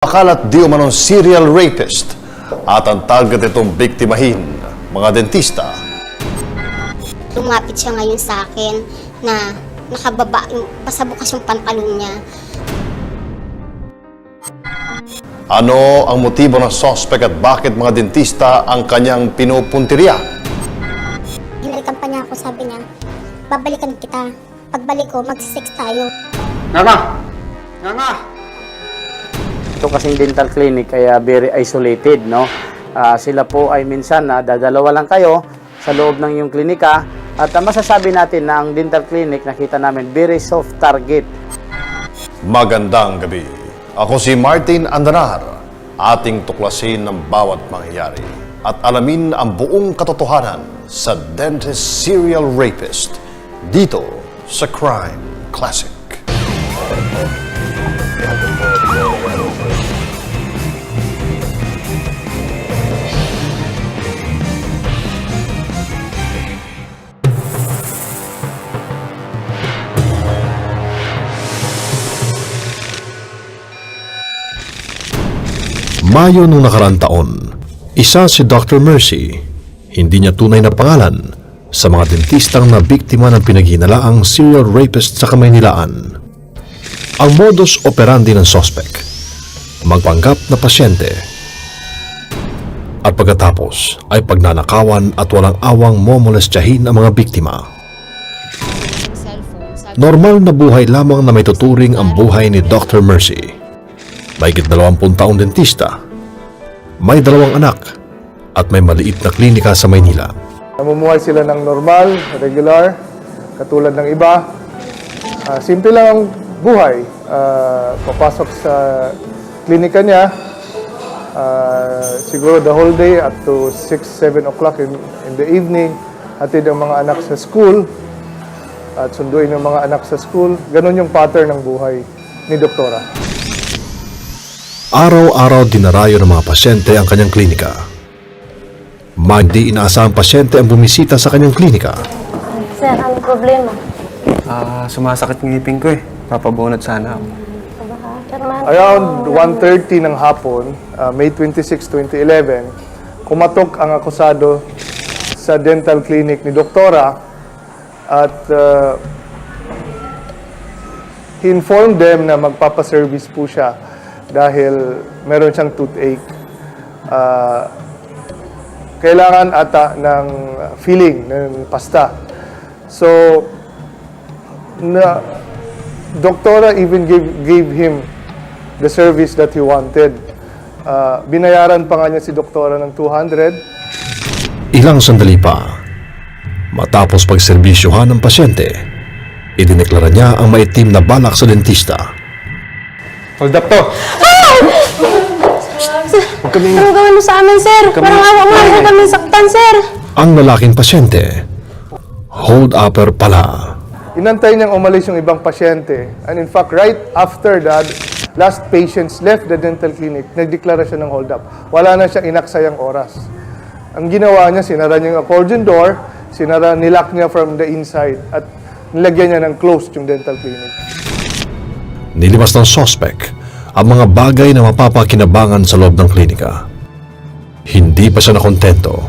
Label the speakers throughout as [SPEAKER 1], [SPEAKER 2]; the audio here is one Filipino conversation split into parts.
[SPEAKER 1] Makalat di umanong serial rapist at ang target itong biktimahin, mga dentista.
[SPEAKER 2] Lumapit siya ngayon sa akin na nakababa, pasabukas yung pantalon niya.
[SPEAKER 1] Ano ang motibo ng suspect at bakit mga dentista ang kanyang pinupuntirya?
[SPEAKER 2] Hinalikan pa niya ako, sabi niya, babalikan kita. Pagbalik ko, magsisex tayo.
[SPEAKER 3] Nga nga! Nga nga! Ito kasing dental clinic kaya very isolated, no? Ah, sila po ay minsan na dadalawa lang kayo sa loob ng iyong klinika at ah, masasabi natin na ang dental clinic nakita namin very soft target.
[SPEAKER 1] Magandang gabi. Ako si Martin Andanar. Ating tuklasin ng bawat mangyayari at alamin ang buong katotohanan sa dentist serial rapist dito sa Crime Classic. Mayo nung nakaraang taon, isa si Dr. Mercy, hindi niya tunay na pangalan, sa mga dentistang na biktima ng pinaghinalaang serial rapist sa Kamaynilaan. Ang modus operandi ng sospek, magpanggap na pasyente, at pagkatapos ay pagnanakawan at walang awang momolestyahin ang mga biktima. Normal na buhay lamang na may tuturing ang buhay ni Dr. Mercy. Mahigit 20 taong dentista. May dalawang anak at may maliit na klinika sa Maynila.
[SPEAKER 4] Namumuhay sila ng normal, regular, katulad ng iba. Ah, simple lang ang buhay. Ah, papasok sa klinika niya, ah, siguro the whole day up to 6, 7 o'clock in, in the evening. Hatid ang mga anak sa school at sunduin ang mga anak sa school. Ganon yung pattern ng buhay ni Doktora.
[SPEAKER 1] Araw-araw dinarayo ng mga pasyente ang kanyang klinika. Hindi inaasahang pasyente ang bumisita sa kanyang klinika.
[SPEAKER 5] Sir, ano problema?
[SPEAKER 6] Ah, sumasakit ng ngipin ko eh. Papabunot sana ako.
[SPEAKER 4] Around 1.30 ng hapon, uh, May 26, 2011, kumatok ang akusado sa dental clinic ni Doktora at uh, he informed them na magpapaservice po siya dahil meron siyang toothache. Uh, kailangan ata ng filling, ng pasta. So, na, Doktora even gave, gave him the service that he wanted. Uh, binayaran pa nga niya si Doktora ng 200.
[SPEAKER 1] Ilang sandali pa, matapos pagserbisyohan ng pasyente, idineklara niya ang maitim na balak sa dentista.
[SPEAKER 6] Hold up to!
[SPEAKER 5] Anong gawin mo sa amin, sir? Parang awa mo, huwag kami saktan, sir.
[SPEAKER 1] Ang lalaking pasyente, hold upper pala.
[SPEAKER 4] Inantay niyang umalis yung ibang pasyente. And in fact, right after that, last patients left the dental clinic, nagdeklara siya ng hold up. Wala na siyang inaksayang oras. Ang ginawa niya, sinara niya yung accordion door, sinara, nilock niya from the inside, at nilagyan niya ng closed yung dental clinic.
[SPEAKER 1] Nilibas ng sospek ang mga bagay na mapapakinabangan sa loob ng klinika. Hindi pa siya nakontento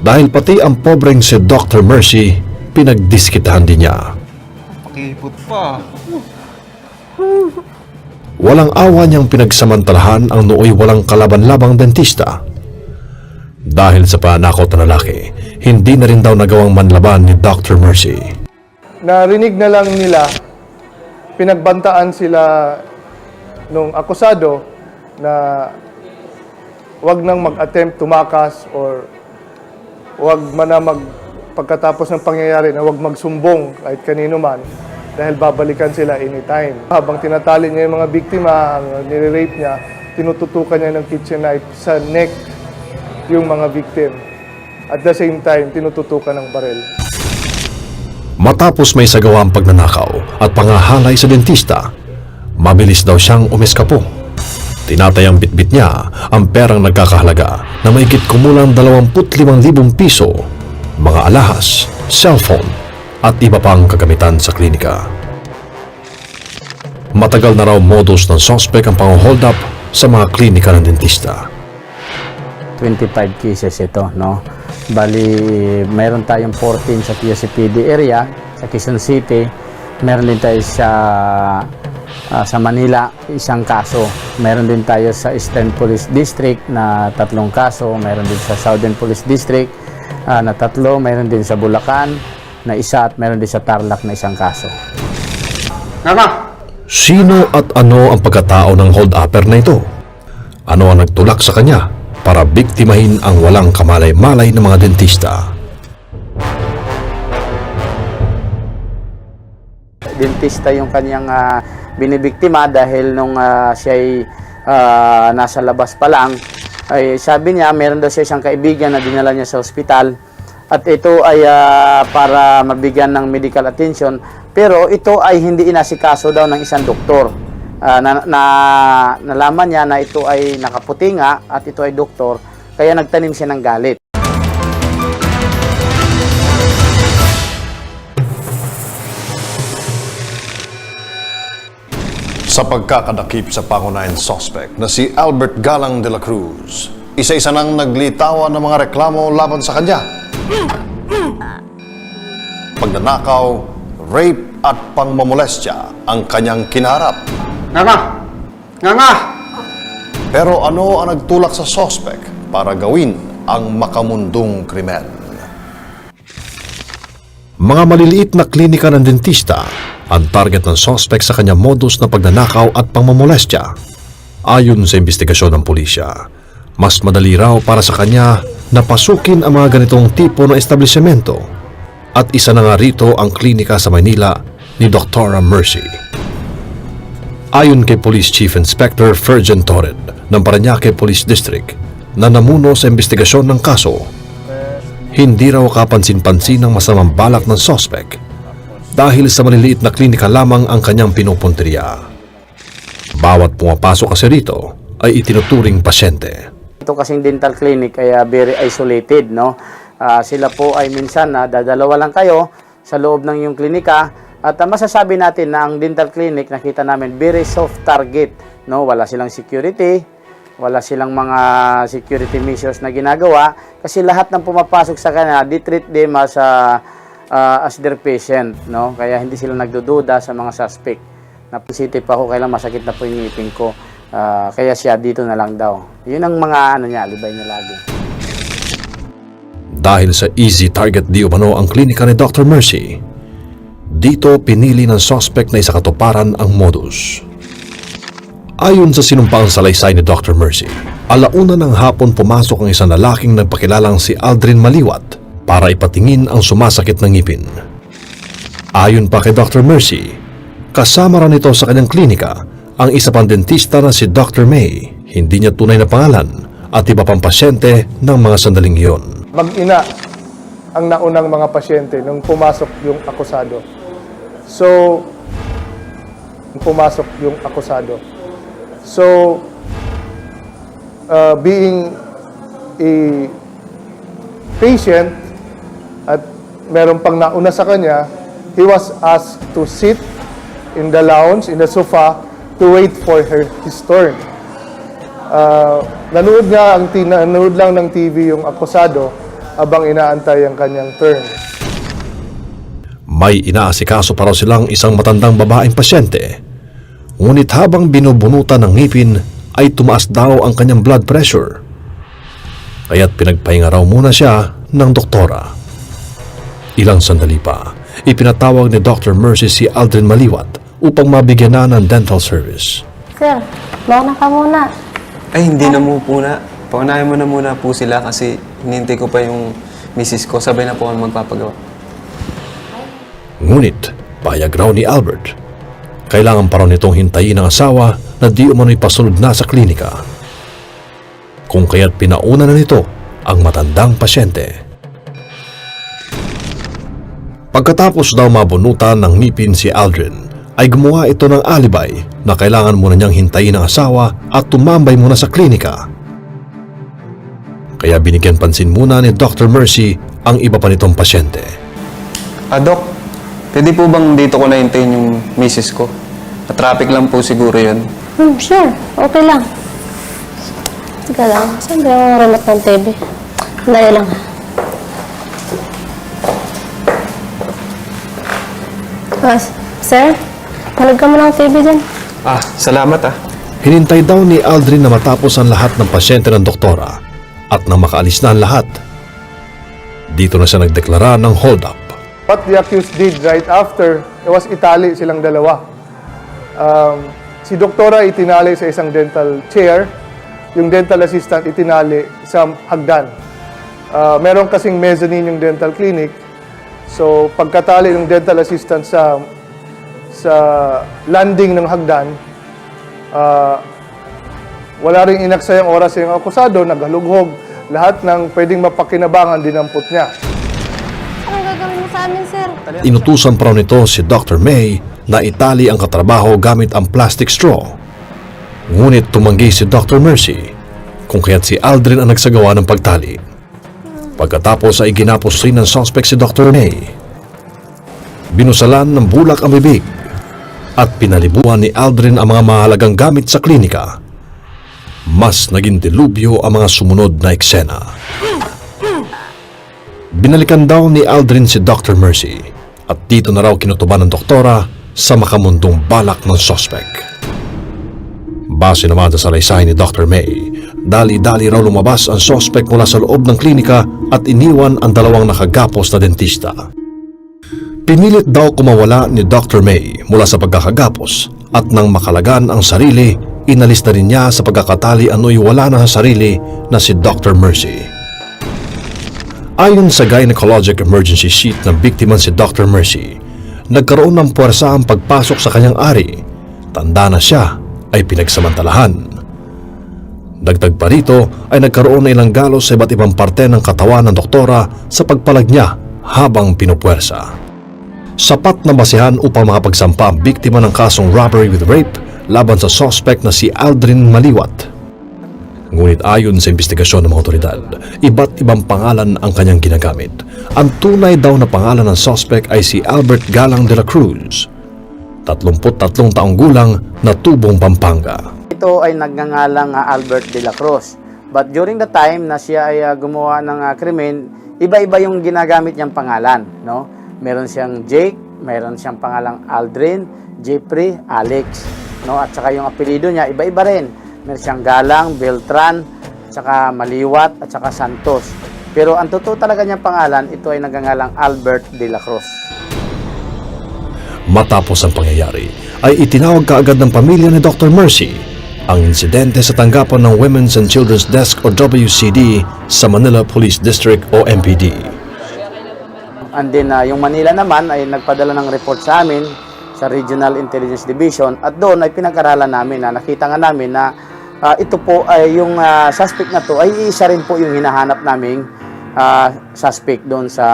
[SPEAKER 1] dahil pati ang pobreng si Dr. Mercy pinagdiskitahan din niya.
[SPEAKER 6] Pakipot pa.
[SPEAKER 1] Walang awa niyang pinagsamantalahan ang nooy walang kalaban-labang dentista. Dahil sa panakot na lalaki, hindi na rin daw nagawang manlaban ni Dr. Mercy.
[SPEAKER 4] Narinig na lang nila, pinagbantaan sila nung akusado na wag nang mag-attempt tumakas or wag man na mag pagkatapos ng pangyayari na wag magsumbong kahit kanino man dahil babalikan sila anytime. Habang tinatali niya yung mga biktima, ang nire-rape niya, tinututukan niya ng kitchen knife sa neck yung mga victim. At the same time, tinututukan ng barel.
[SPEAKER 1] Matapos may sagawang pagnanakaw at pangahalay sa dentista, mabilis daw siyang umeskapo. Tinatayang bitbit niya ang perang nagkakahalaga na maigit kumulang 25,000 piso, mga alahas, cellphone, at iba pang kagamitan sa klinika. Matagal na raw modus ng sospek ang pang-hold up sa mga klinika ng dentista.
[SPEAKER 3] 25 cases ito, no? Bali, mayroon tayong 14 sa QCPD area, sa Quezon City. Meron din tayo sa ah, sa Manila, isang kaso. Meron din tayo sa Eastern Police District na tatlong kaso. Meron din sa Southern Police District ah, na tatlo. Meron din sa Bulacan na isa at meron din sa Tarlac na isang kaso.
[SPEAKER 1] Sino at ano ang pagkatao ng hold-upper na ito? Ano ang nagtulak sa kanya para biktimahin ang walang kamalay-malay ng mga dentista?
[SPEAKER 3] dentista yung kanyang ah, binibiktima dahil nung ah, siya ay ah, nasa labas pa lang ay sabi niya meron daw siya isang kaibigan na dinala niya sa ospital. At ito ay ah, para mabigyan ng medical attention pero ito ay hindi inasikaso daw ng isang doktor. Ah, na, na nalaman niya na ito ay nakaputi nga at ito ay doktor kaya nagtanim siya ng galit
[SPEAKER 7] sa pagkakadakip sa pangunahing suspect na si Albert Galang de la Cruz. Isa-isa nang naglitawan ng mga reklamo laban sa kanya. Pagnanakaw, rape at pangmamolestya ang kanyang kinarap.
[SPEAKER 3] Nga nga! Nga nga!
[SPEAKER 7] Pero ano ang nagtulak sa suspect para gawin ang makamundong krimen?
[SPEAKER 1] Mga maliliit na klinika ng dentista ang target ng sospek sa kanyang modus na pagnanakaw at pangmamolestya. Ayon sa investigasyon ng pulisya, mas madali raw para sa kanya na pasukin ang mga ganitong tipo ng establishmento. At isa na nga rito ang klinika sa Maynila ni Dr. Mercy. Ayon kay Police Chief Inspector Fergen Torred ng Paranaque Police District na namuno sa investigasyon ng kaso, hindi raw kapansin-pansin ang masamang balak ng sospek dahil sa maliliit na klinika lamang ang kanyang pinupunteriya. Bawat pumapasok kasi rito ay itinuturing pasyente.
[SPEAKER 3] Ito kasing dental clinic ay ah, very isolated, no? Ah, sila po ay minsan na dadalawa lang kayo sa loob ng yung klinika at ah, masasabi natin na ang dental clinic nakita namin very soft target, no? Wala silang security, wala silang mga security measures na ginagawa kasi lahat ng pumapasok sa kanila, di treat them as ah, ah, as their patient, no? Kaya hindi sila nagdududa sa mga suspect. Napositive pa ako kailan masakit na po yung ngipin ko. Ah, kaya siya dito na lang daw. Yun ang mga ano niya, alibay niya lagi.
[SPEAKER 1] Dahil sa easy target di umano ang klinika ni Dr. Mercy, dito pinili ng sospek na isakatuparan ang modus. Ayon sa sinumpaang salaysay ni Dr. Mercy, alauna ng hapon pumasok ang isang lalaking nagpakilalang si Aldrin Maliwat para ipatingin ang sumasakit ng ngipin. Ayon pa kay Dr. Mercy, kasama rin ito sa kanyang klinika ang isa pang dentista na si Dr. May, hindi niya tunay na pangalan at iba pang pasyente ng mga sandaling iyon.
[SPEAKER 4] mag-ina ang naunang mga pasyente nung pumasok yung akusado. So, pumasok yung akusado. So, uh, being a patient at meron pang nauna sa kanya, he was asked to sit in the lounge, in the sofa, to wait for her, his turn. Ah, nanood nga ang nanood lang ng TV yung akusado habang inaantay ang kanyang turn.
[SPEAKER 1] May inaasikaso pa raw silang isang matandang babaeng pasyente. Ngunit habang binubunutan ng ngipin ay tumaas daw ang kanyang blood pressure. Kaya't pinagpahinga raw muna siya ng doktora. Ilang sandali pa, ipinatawag ni Dr. Mercy si Aldrin Maliwat upang mabigyan na ng dental service.
[SPEAKER 5] Sir, mauna ka muna.
[SPEAKER 6] Ay, hindi na mo po na. Paunahin mo na muna po sila kasi hinintay ko pa yung misis ko. Sabay na po ako magpapagawa.
[SPEAKER 1] Ngunit, payag raw ni Albert. Kailangan pa raw nitong hintayin ang asawa na di umano'y pasunod na sa klinika. Kung kaya't pinauna na nito ang matandang pasyente. Pagkatapos daw mabunutan ng ngipin si Aldrin, ay gumawa ito ng alibay na kailangan muna niyang hintayin ang asawa at tumambay muna sa klinika. Kaya binigyan pansin muna ni Dr. Mercy ang iba pa nitong pasyente.
[SPEAKER 6] Ah, Doc, pwede po bang dito ko na hintayin yung misis ko? Na traffic lang po siguro yun.
[SPEAKER 5] Hmm, sure. Okay lang. Teka lang, saan ba yung remote ng TV? Dali lang. Ah, sir? Palag ka mo ng TV dyan.
[SPEAKER 6] Ah, salamat ah.
[SPEAKER 1] Hinintay daw ni Aldrin na matapos ang lahat ng pasyente ng doktora at nang makaalis na ang lahat. Dito na siya nagdeklara ng hold up.
[SPEAKER 4] What the accused did right after, it was itali silang dalawa. Um, si doktora itinali sa isang dental chair, yung dental assistant itinali sa hagdan. Uh, meron kasing mezzanine yung dental clinic, so pagkatali ng dental assistant sa sa landing ng hagdan, uh, wala rin inaksayang oras yung akusado, naghalughog, lahat ng pwedeng mapakinabangan dinampot niya.
[SPEAKER 5] Anong gagawin mo sa amin, sir?
[SPEAKER 1] Inutusan pa nito si Dr. May na itali ang katrabaho gamit ang plastic straw. Ngunit tumanggi si Dr. Mercy kung kaya't si Aldrin ang nagsagawa ng pagtali. Pagkatapos ay ginapos rin ng suspect si Dr. May. Binusalan ng bulak ang bibig at pinalibuhan ni Aldrin ang mga mahalagang gamit sa klinika. Mas naging dilubyo ang mga sumunod na eksena. Binalikan daw ni Aldrin si Dr. Mercy at dito na raw kinutuban ng doktora sa makamundong balak ng suspect. Base naman sa salaysay ni Dr. May, dali-dali raw lumabas ang suspect mula sa loob ng klinika at iniwan ang dalawang nakagapos na dentista. Pinilit daw kumawala ni Dr. May mula sa pagkakagapos at nang makalagan ang sarili, inalis na rin niya sa pagkakatali ano'y wala na sa sarili na si Dr. Mercy. Ayon sa gynecologic emergency sheet ng biktima si Dr. Mercy, nagkaroon ng puwersa ang pagpasok sa kanyang ari. Tanda na siya ay pinagsamantalahan. Dagdag pa rito ay nagkaroon na ilang galos sa iba't ibang parte ng katawan ng doktora sa pagpalag niya habang pinupuwersa. Sapat na basihan upang makapagsampa ang biktima ng kasong robbery with rape laban sa suspect na si Aldrin Maliwat. Ngunit ayon sa investigasyon ng mga otoridad, iba't ibang pangalan ang kanyang ginagamit. Ang tunay daw na pangalan ng suspect ay si Albert Galang de la Cruz, 33 taong gulang na tubong Pampanga.
[SPEAKER 3] Ito ay nagngangalang ah, Albert de la Cruz. But during the time na siya ay ah, gumawa ng ah, krimen, iba-iba yung ginagamit niyang pangalan, no? Meron siyang Jake, meron siyang pangalang Aldrin, Jeffrey, Alex, no? At saka yung apelyido niya iba-iba rin. Meron siyang Galang, Beltran, at saka Maliwat, at saka Santos. Pero ang totoo talaga niyang pangalan, ito ay nagngangalang Albert de la Cruz.
[SPEAKER 1] Matapos ang pangyayari, ay itinawag kaagad ng pamilya ni Dr. Mercy ang insidente sa tanggapan ng Women's and Children's Desk o WCD sa Manila Police District o MPD.
[SPEAKER 3] And then ah, yung Manila naman ay nagpadala ng report sa amin sa Regional Intelligence Division at doon ay pinag-aralan namin na nakita nga namin na ah, ito po ay yung ah, suspect na to ay isa rin po yung hinahanap naming ah, suspect doon sa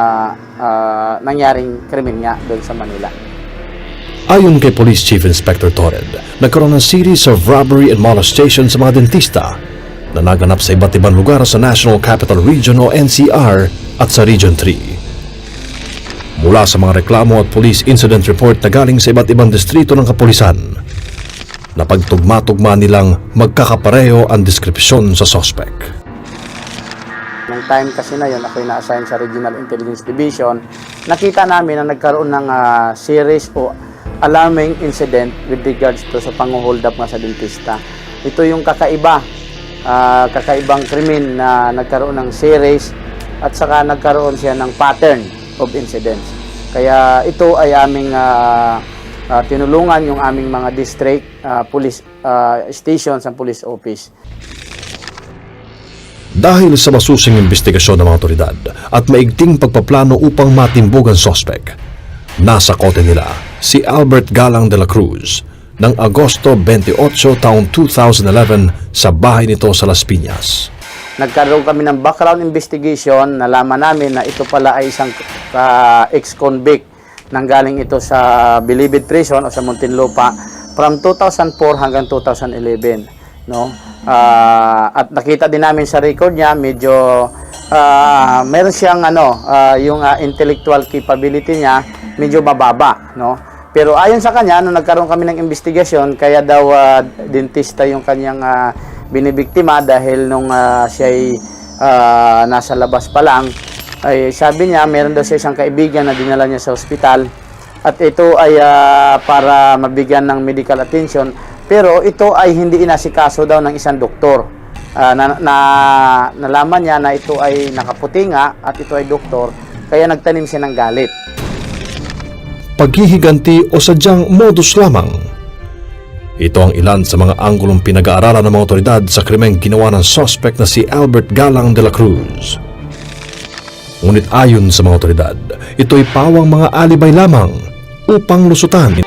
[SPEAKER 3] ah, nangyaring krimen nga doon sa Manila.
[SPEAKER 1] Ayon kay Police Chief Inspector Torred, nagkaroon ng series of robbery and molestation sa mga dentista na naganap sa iba't ibang lugar sa National Capital Region o NCR at sa Region 3. Mula sa mga reklamo at police incident report na galing sa iba't ibang distrito ng kapulisan, napagtugma-tugma nilang magkakapareho ang deskripsyon sa suspect.
[SPEAKER 3] Nung time kasi na yun, ako na-assign sa Regional Intelligence Division, nakita namin na nagkaroon ng ah, series o alarming incident with regards to sa pang-hold up nga sa dentista. Ito yung kakaiba, ah, kakaibang krimen na nagkaroon ng series at saka nagkaroon siya ng pattern of incidents. Kaya ito ay aming ah, ah, tinulungan yung aming mga district ah, police ah, stations and police office
[SPEAKER 1] Dahil sa masusing investigasyon ng mga otoridad at maigting pagpaplano upang matimbog ang sospek, nasa kote nila si Albert Galang de la Cruz ng Agosto 28 taong 2011 sa bahay nito sa Las Piñas.
[SPEAKER 3] nagkaroon kami ng background investigation, nalaman namin na ito pala ay isang ah, ex-convict nanggaling ito sa Bilibid Prison o sa Muntinlupa from 2004 hanggang 2011 no? Ah, at nakita din namin sa record niya medyo ah, meron siyang ano ah, yung ah, intellectual capability niya medyo mababa no pero ayon sa kanya nung nagkaroon kami ng investigasyon kaya daw ah, dentista yung kanyang ah, binibiktima dahil nung ah, siya ay ah, nasa labas pa lang ay sabi niya meron daw siya isang kaibigan na dinala niya sa ospital at ito ay ah, para mabigyan ng medical attention pero ito ay hindi inasikaso daw ng isang doktor. Ah, na, na, nalaman niya na ito ay nakaputi nga at ito ay doktor kaya nagtanim siya ng galit.
[SPEAKER 1] Paghihiganti o sadyang modus lamang. Ito ang ilan sa mga anggulong pinag-aaralan ng mga otoridad sa krimeng ginawa ng suspect na si Albert Galang de la Cruz. Ngunit ayon sa mga otoridad, ito'y pawang mga alibay lamang upang lusutan.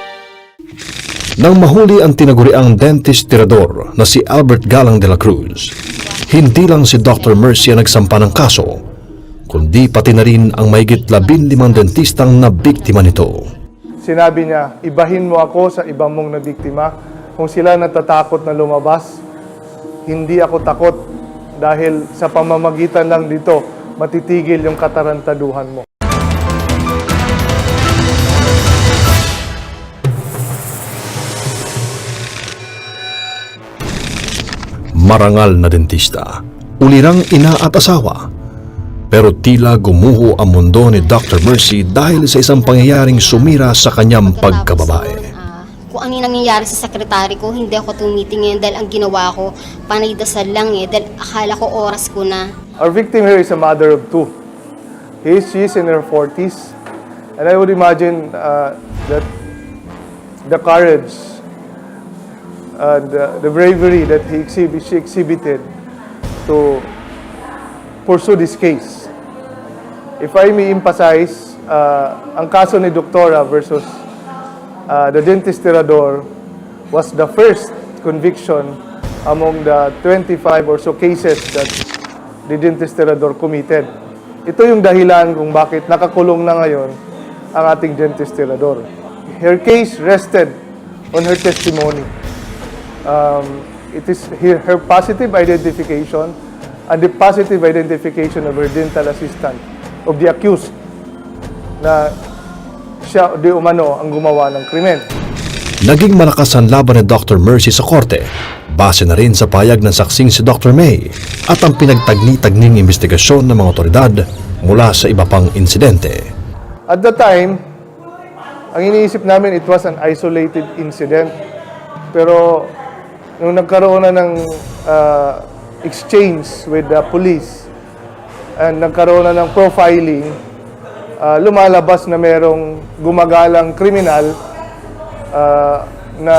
[SPEAKER 1] Nang mahuli ang tinaguriang dentist tirador na si Albert Galang de la Cruz, hindi lang si Dr. Mercy ang nagsampa ng kaso, kundi pati na rin ang mahigit labing limang dentistang na biktima nito.
[SPEAKER 4] Sinabi niya, ibahin mo ako sa ibang mong nabiktima. Kung sila natatakot na lumabas, hindi ako takot dahil sa pamamagitan lang dito, matitigil yung katarantaduhan mo.
[SPEAKER 1] marangal na dentista, ulirang ina at asawa. Pero tila gumuho ang mundo ni Dr. Mercy dahil sa isang pangyayaring sumira sa kanyang pagkababae.
[SPEAKER 2] Ah, kung ano yung nangyayari sa sekretary ko, hindi ako tumitingin dahil ang ginawa ko, panay dasal lang eh, dahil akala ko oras ko na.
[SPEAKER 4] Our victim here is a mother of two. He, she is in her 40s. And I would imagine uh, that the courage and uh, the bravery that he exhib- she exhibited to pursue this case. If I may emphasize, uh, ang kaso ni Doktora versus uh, the dentist tirador was the first conviction among the 25 or so cases that the dentist tirador committed. Ito yung dahilan kung bakit nakakulong na ngayon ang ating dentist tirador. Her case rested on her testimony. Um, it is her, her positive identification and the positive identification of her dental assistant of the accused na siya di umano ang gumawa ng krimen.
[SPEAKER 1] Naging malakas ang laban ni Dr. Mercy sa korte, base na rin sa payag ng saksing si Dr. May at ang pinagtagni-tagning investigasyon ng mga otoridad mula sa iba pang insidente.
[SPEAKER 4] At the time, ang iniisip namin, it was an isolated incident. Pero nung nagkaroon na ng uh, exchange with the police and nagkaroon na ng profiling, uh, lumalabas na merong gumagalang kriminal uh, na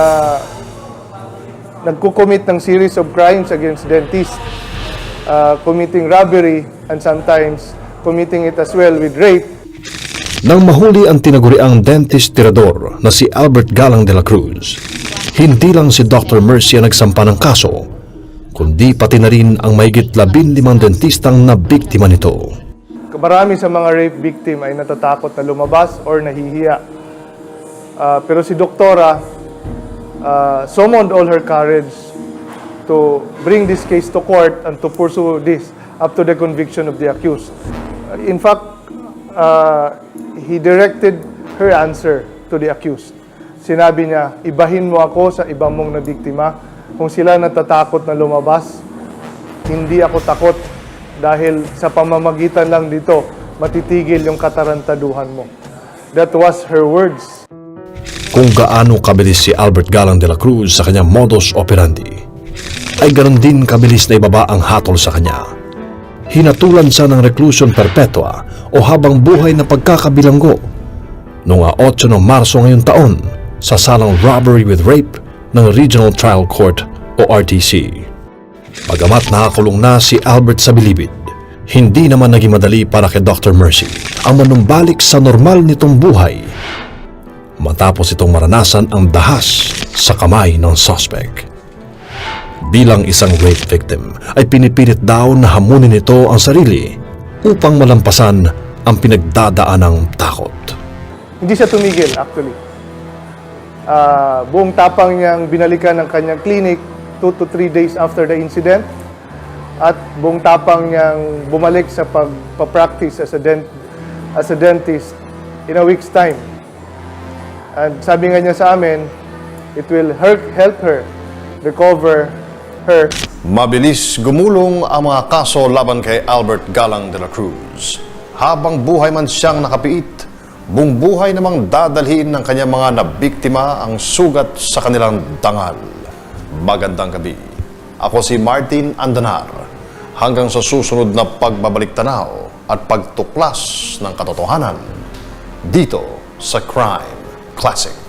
[SPEAKER 4] nagkukommit ng series of crimes against dentists, uh, committing robbery and sometimes committing it as well with rape.
[SPEAKER 1] Nang mahuli ang tinaguriang dentist tirador na si Albert Galang de la Cruz, hindi lang si Dr. Mercy ang nagsampa ng kaso, kundi pati na rin ang mahigit labing limang dentistang na biktima nito.
[SPEAKER 4] Marami sa mga rape victim ay natatakot na lumabas or nahihiya. Ah, pero si Doktora ah, summoned all her courage to bring this case to court and to pursue this up to the conviction of the accused. In fact, ah, he directed her answer to the accused. Sinabi niya, ibahin mo ako sa ibang mong nabiktima. Kung sila natatakot na lumabas, hindi ako takot dahil sa pamamagitan lang dito, matitigil yung katarantaduhan mo. That was her words.
[SPEAKER 1] Kung gaano kabilis si Albert Galang de la Cruz sa kanyang modus operandi, ay ganon din kabilis na ibaba ang hatol sa kanya. Hinatulan siya ng reclusion perpetua o habang buhay na pagkakabilanggo noong 8 ng Marso ngayong taon sa salang robbery with rape ng Regional Trial Court o RTC. Bagamat nakakulong na si Albert sa bilibid, hindi naman naging madali para kay Dr. Mercy ang manumbalik sa normal nitong buhay matapos itong maranasan ang dahas sa kamay ng suspect. Bilang isang rape victim ay pinipilit daw na hamunin nito ang sarili upang malampasan ang pinagdadaan ng takot.
[SPEAKER 4] Hindi siya tumigil, actually. Ah, buong tapang niyang binalikan ng kanyang clinic 2 to 3 days after the incident at buong tapang niyang bumalik sa pagpa-practice as a, dent- as a dentist in a week's time. And sabi nga niya sa amin, it will help her recover her
[SPEAKER 7] Mabilis gumulong ang mga kaso laban kay Albert Galang de la Cruz. Habang buhay man siyang nakapiit, buong buhay namang dadalhin ng kanyang mga nabiktima ang sugat sa kanilang dangal. Magandang gabi. Ako si Martin Andanar. Hanggang sa susunod na pagbabalik tanaw at pagtuklas ng katotohanan dito sa Crime Classic.